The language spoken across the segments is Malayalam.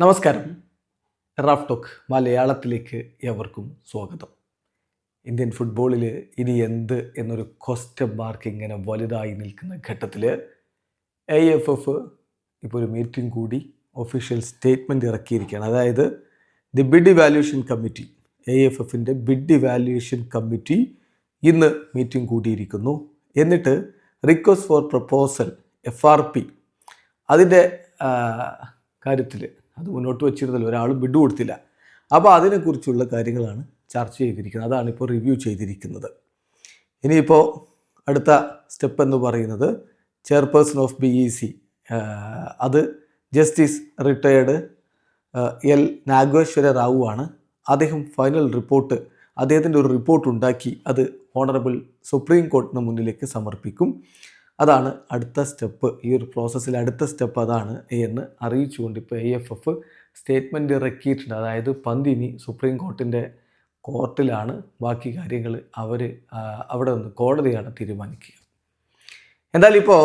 നമസ്കാരം. റാഫ് ടോക്ക് മലയാളത്തിലേക്ക് എവർക്കും സ്വാഗതം. ഇന്ത്യൻ ഫുട്ബോളിൽ ഇനി എന്ത് എന്നൊരു ക്വസ്റ്റ്യൻ മാർക്ക് ഇങ്ങനെ വലുതായി നിൽക്കുന്ന ഘട്ടത്തിൽ എ എഫ് എഫ് ഇപ്പോൾ ഒരു മീറ്റിംഗ് കൂടി ഒഫീഷ്യൽ സ്റ്റേറ്റ്മെന്റ് ഇറക്കിയിരിക്കുകയാണ്. അതായത് the bid evaluation committee A F എഫിന്റെ ബിഡ് ഇവാലുവേഷൻ കമ്മിറ്റി ഇന്ന് മീറ്റിംഗ് കൂടിയിരിക്കുന്നു. എന്നിട്ട് request for proposal F R P അതിന്റെ കാര്യത്തിൽ അത് മുന്നോട്ട് വെച്ചിരുന്നല്ലോ ഒരാളും ബിഡ് കൊടുത്തില്ല. അപ്പോൾ അതിനെക്കുറിച്ചുള്ള കാര്യങ്ങളാണ് ചർച്ച ചെയ്തിരിക്കുന്നത്. അതാണ് ഇപ്പോൾ റിവ്യൂ ചെയ്തിരിക്കുന്നത്. ഇനിയിപ്പോൾ അടുത്ത സ്റ്റെപ്പ് എന്ന് പറയുന്നത് chairperson of B E C. അത് justice retired L Nageswara Rao ആണ്. അദ്ദേഹം ഫൈനൽ റിപ്പോർട്ട് അദ്ദേഹത്തിന്റെ ഒരു റിപ്പോർട്ട് ഉണ്ടാക്കി അത് ഓണറബിൾ സുപ്രീം കോർട്ടിന് മുന്നിലേക്ക് സമർപ്പിക്കും. അതാണ് അടുത്ത സ്റ്റെപ്പ്. ഈ ഒരു പ്രോസസ്സിൽ അടുത്ത സ്റ്റെപ്പ് അതാണ് എന്ന് അറിയിച്ചുകൊണ്ട് ഇപ്പോൾ ഐ എഫ് എഫ് സ്റ്റേറ്റ്മെന്റ് ഇറക്കിയിട്ടുണ്ട്. അതായത് പന്തിനി സുപ്രീം കോർട്ടിന്റെ കോർട്ടിലാണ് ബാക്കി കാര്യങ്ങൾ അവർ അവിടെ നിന്ന് കോടതിയാണ് തീരുമാനിക്കുക. എന്തായാലും ഇപ്പോൾ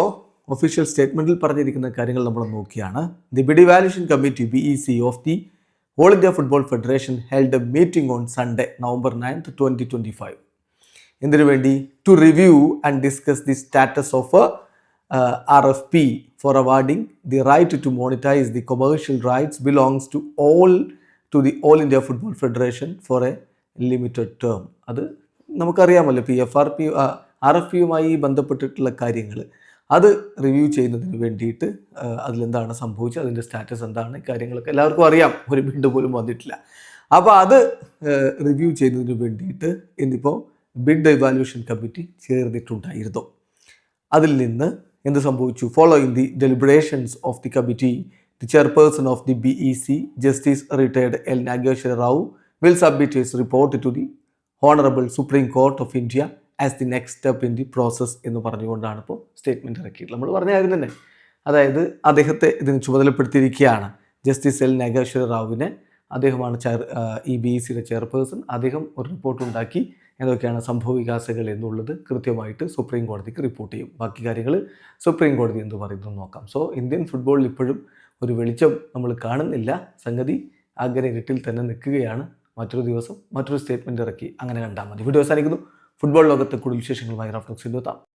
ഒഫീഷ്യൽ സ്റ്റേറ്റ്മെന്റിൽ പറഞ്ഞിരിക്കുന്ന കാര്യങ്ങൾ നമ്മൾ നോക്കിയാണ്. The bid evaluation committee B E C of the All India Football Federation held a meeting on Sunday November ninth twenty twenty five എന്തിനു വേണ്ടി? To review and discuss the status of R F P for awarding the right to monetise the commercial rights belongs to all to the All India Football Federation for a limited term അത് നമുക്കറിയാമല്ലോ P F R P R F പിയുമായി ബന്ധപ്പെട്ടിട്ടുള്ള കാര്യങ്ങൾ. അത് റിവ്യൂ ചെയ്യുന്നതിന് വേണ്ടിയിട്ട് അതിലെന്താണ് സംഭവിച്ചത് അതിന്റെ സ്റ്റാറ്റസ് എന്താണ് കാര്യങ്ങളൊക്കെ എല്ലാവർക്കും അറിയാം. ഒരു ബിഡ് പോലും വന്നിട്ടില്ല. അപ്പോൾ അത് റിവ്യൂ ചെയ്യുന്നതിന് വേണ്ടിയിട്ട് ഇന്നിപ്പോൾ ബിഡ് ഇവാലുവേഷൻ കമ്മിറ്റി ചേർന്നിട്ടുണ്ടായിരുന്നു. അതിൽ നിന്ന് എന്ത് സംഭവിച്ചു? Following the deliberations of the committee the chairperson of the B E C justice retired L Nageswara Rao will submit his report to the honourable Supreme Court of India as the next step in the process എന്ന് പറഞ്ഞുകൊണ്ടാണ് ഇപ്പോൾ സ്റ്റേറ്റ്മെന്റ് ഇറക്കിയിട്ടുള്ളത്. നമ്മൾ പറഞ്ഞ കാര്യം തന്നെ. അതായത് അദ്ദേഹത്തെ ഇതിന് ചുമതലപ്പെടുത്തിയിരിക്കുകയാണ് ജസ്റ്റിസ് എൽ നാഗേശ്വര റാവുവിനെ അദ്ദേഹമാണ് ചെയർ ഈ ബി ഇ സിയുടെ ചെയർപേഴ്സൺ അദ്ദേഹം ഒരു റിപ്പോർട്ട് ഉണ്ടാക്കി. എന്തൊക്കെയാണ് സംഭവ വികാസങ്ങൾ എന്നുള്ളത് കൃത്യമായിട്ട് സുപ്രീം കോടതിക്ക് റിപ്പോർട്ട് ചെയ്യും. ബാക്കി കാര്യങ്ങൾ സുപ്രീം കോടതി എന്ത് പറയുന്നു നോക്കാം. സോ ഇന്ത്യൻ ഫുട്ബോളിൽ ഇപ്പോഴും ഒരു വെളിച്ചം നമ്മൾ കാണുന്നില്ല. സംഗതി അങ്ങനെ ഇരുട്ടിൽ തന്നെ നിൽക്കുകയാണ്. മറ്റൊരു ദിവസം മറ്റൊരു സ്റ്റേറ്റ്മെന്റ് ഇറക്കി. അങ്ങനെ കണ്ടാൽ മതി. വീഡിയോ അവസാനിക്കുന്നു. ഫുട്ബോൾ ലോകത്തെ കൂടുതൽ വിശേഷങ്ങളുമായി റഫ്ലക്സ് എത്താം.